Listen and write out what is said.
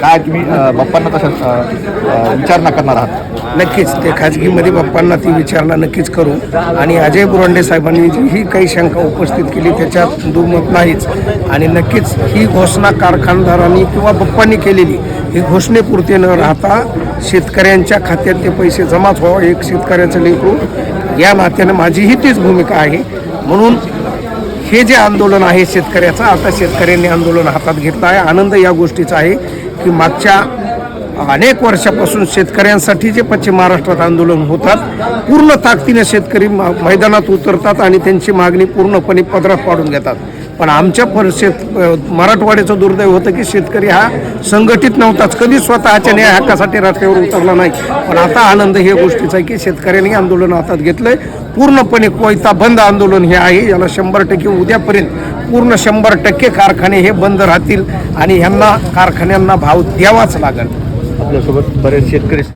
काय तुम्ही बाप्पांना तसं विचारणा करणार आहात? नक्कीच. ते खाजगीमध्ये बाप्पांना ती विचारणा नक्कीच करू. आणि अजय बुरांडे साहेबांनी जी ही काही शंका उपस्थित केली त्याच्यात दुमत नाहीच. आणि नक्कीच ही घोषणा कारखानदारांनी किंवा बाप्पांनी केलेली ही घोषणेपुरते न राहता शेतकऱ्यांच्या खात्यात ते पैसे जमाच व्हावं एक शेतकऱ्याचं लेकरू. या नात्यानं माझीही तीच भूमिका आहे. म्हणून हे जे आंदोलन आहे शेतकऱ्याचं आता शेतकऱ्यांनी आंदोलन हातात घेतलं आहे. आनंद या गोष्टीचा आहे. की मागच्या अनेक वर्षापासून शेतकऱ्यांसाठी जे पश्चिम महाराष्ट्रात आंदोलन होतात पूर्ण ताकदीने शेतकरी मैदानात उतरतात आणि त्यांची मागणी पूर्णपणे पदरात पाडून घेतात. पण आमच्या परिषद मराठवाड्याचं दुर्दैव होतं की शेतकरी हा संघटित नव्हताच. कधी स्वतःच्या न्याय हक्कासाठी रात्रीवर उतरला नाही. पण आता आनंद हे गोष्टीचा आहे की शेतकऱ्यांनी आंदोलन हातात घेतलंय. पूर्णपणे कोयता बंद आंदोलन हे आहे. याला शंभर टक्के उद्यापर्यंत पूर्ण शंभर टक्के कारखाने हे बंद राहतील आणि ह्यांना कारखान्यांना भाव द्यावाच लागेल. आपल्यासोबत बरेच शेतकरी